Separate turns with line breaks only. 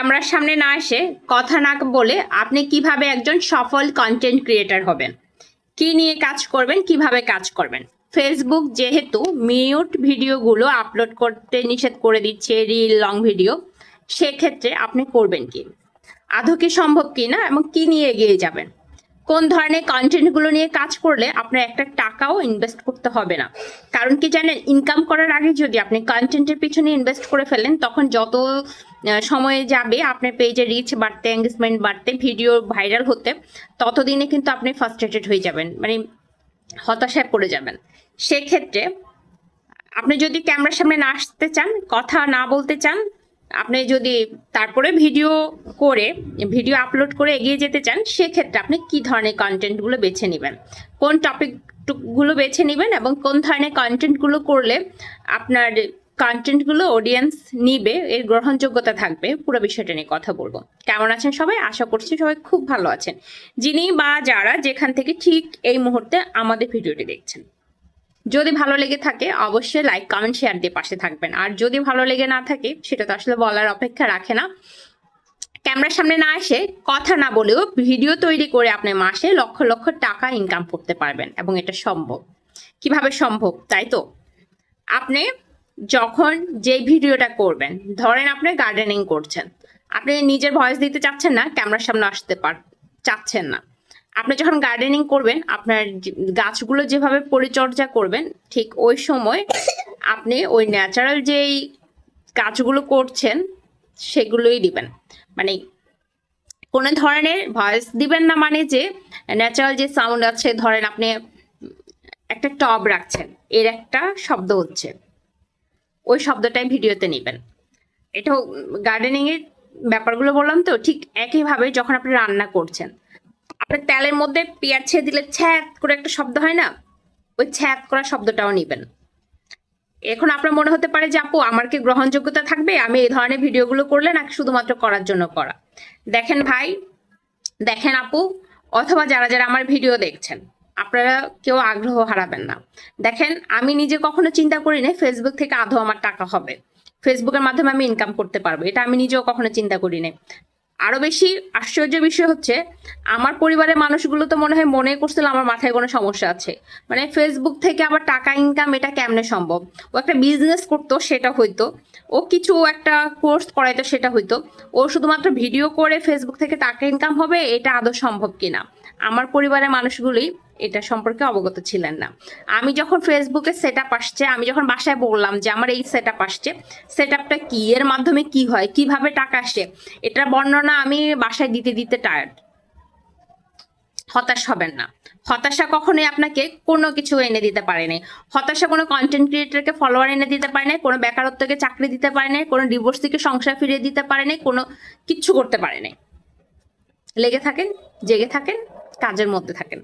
ক্যামেরার সামনে না এসে কথা না বলে আপনি কীভাবে একজন সফল কন্টেন্ট ক্রিয়েটার হবেন? কি নিয়ে কাজ করবেন? কীভাবে কাজ করবেন? ফেসবুক যেহেতু মিউট ভিডিওগুলো আপলোড করতে নিষেধ করে দিচ্ছে রিল লং ভিডিও সেক্ষেত্রে আপনি করবেন কি? আদৌ কি সম্ভব কি না? এবং কি নিয়ে এগিয়ে যাবেন? কোন ধরনের কন্টেন্টগুলো নিয়ে কাজ করলে আপনার একটা টাকাও ইনভেস্ট করতে হবে না? কারণ কি জানেন ইনকাম করার আগে যদি আপনি কন্টেন্টের পিছনে ইনভেস্ট করে ফেলেন, তখন যত সময় যাবে, আপনার পেজে রিচ বাড়তে এঙ্গেজমেন্ট বাড়তে ভিডিও ভাইরাল হতে, ততদিনে কিন্তু আপনি ফার্স্ট্রেটেড হয়ে যাবেন মানে হতাশায় পড়ে যাবেন। সেক্ষেত্রে আপনি যদি ক্যামেরার সামনে না আসতে চান, কথা না বলতে চান, আপনি যদি তারপরে ভিডিও করে ভিডিও আপলোড করে এগিয়ে যেতে চান, সেক্ষেত্রে আপনি কি ধরনের কন্টেন্টগুলো বেছে নেবেন? কোন টপিকগুলো বেছে নেবেন এবং কোন ধরনের কন্টেন্টগুলো করলে আপনার কন্টেন্টগুলো অডিয়েন্স নিবে, এর গ্রহণযোগ্যতা থাকবে, পুরো বিষয়টা নিয়ে কথা বলব। কেমন আছেন সবাই? আশা করছি সবাই খুব ভালো আছেন। যিনি বা যারা যেখান থেকে ঠিক এই মুহূর্তে আমাদের ভিডিওটি দেখছেন। যদি ভালো লেগে থাকে, অবশ্যই লাইক কমেন্ট শেয়ার দিয়ে পাশে থাকবেন। আর যদি ভালো লেগে না থাকে, সেটা তো আসলে বলার অপেক্ষা রাখে না। ক্যামেরার সামনে না এসে কথা না বলেও ভিডিও তৈরি করে আপনি মাসে লক্ষ লক্ষ টাকা ইনকাম করতে পারবেন, এবং এটা সম্ভব। কীভাবে সম্ভব, তাই তো? আপনি যখন যে ভিডিওটা করবেন, ধরেন আপনি গার্ডেনিং করছেন, আপনি নিজের ভয়েস দিতে চাচ্ছেন না ক্যামেরার সামনে আসতে পার, চাচ্ছেন না। আপনি যখন গার্ডেনিং করবেন, আপনার গাছগুলো যেভাবে পরিচর্যা করবেন, ঠিক ওই সময় আপনি ওই ন্যাচারাল যেই গাছগুলো করছেন, সেগুলোই দিবেন। মানে কোনো ধরনের ভয়েস দিবেন না মানে যে ন্যাচারাল যে সাউন্ড আছে, ধরেন আপনি একটা টব রাখছেন, এর একটা শব্দ হচ্ছে। ওই শব্দটাই ভিডিওতে নেবেন। এটা গার্ডেনিং এর ব্যাপারগুলো বললাম তো, ঠিক একইভাবে যখন আপনি রান্না করছেন আপনার তেলের মধ্যে পেঁয়াজ ছেড়ে দিলে ছ্যাত করে একটা শব্দ হয় না? ওই ছ্যাত করা শব্দটাও নেবেন। এখন আপনার মনে হতে পারে যে, আপু, আমার কি গ্রহণযোগ্যতা থাকবে? আমি এই ধরনের ভিডিওগুলো করলে নাকি শুধুমাত্র করার জন্য করা? দেখেন ভাই, দেখেন আপু, অথবা যারা যারা আমার ভিডিও দেখছেন আপনারা কেউ আগ্রহ হারাবেন না। দেখেন, আমি নিজে কখনো চিন্তা করি না ফেসবুক থেকে আধো আমার টাকা হবে। ফেসবুকের মাধ্যমে আমি ইনকাম করতে পারব। এটা আমি নিজেও কখনো চিন্তা করি না আরও বেশি আশ্চর্য বিষয় হচ্ছে আমার পরিবারের মানুষগুলো তো মনে হয় মনে করছিল আমার মাথায় কোনো সমস্যা আছে। মানে ফেসবুক থেকে আবার টাকা ইনকাম এটা কেমনে সম্ভব? ও একটা বিজনেস করতো, সেটা হইতো। ও কিছু একটা কোর্স করাইতো, সেটা হইতো। ও শুধুমাত্র ভিডিও করে ফেসবুক থেকে টাকা ইনকাম হবে, এটা আদৌ সম্ভব কিনা? আমার পরিবারের মানুষগুলি এটা সম্পর্কে অবগত ছিলেন না। আমি যখন ফেসবুকে সেট আপ আসছে, আমি যখন বাসায় বললাম যে আমার এই সেট আপ আসছে সেট আপটা কি? এর মাধ্যমে কি হয়? কীভাবে টাকা আসে? এটার বর্ণনা আমি বাসায় দিতে দিতে টায়ার্ড হতাশ হবেন না। হতাশা কখনোই আপনাকে কোনো কিছু এনে দিতে পারে নাই হতাশা কোনো কন্টেন্ট ক্রিয়েটরকে ফলোয়ার এনে দিতে পারে নাই কোনো বেকারত্বকে চাকরি দিতে পারে নাই কোনো ডিভোর্স থেকে সংসার ফিরিয়ে দিতে পারে নাই কোনো কিচ্ছু করতে পারে নাই লেগে থাকেন, জেগে থাকেন, কাজের মধ্যে থাকেন।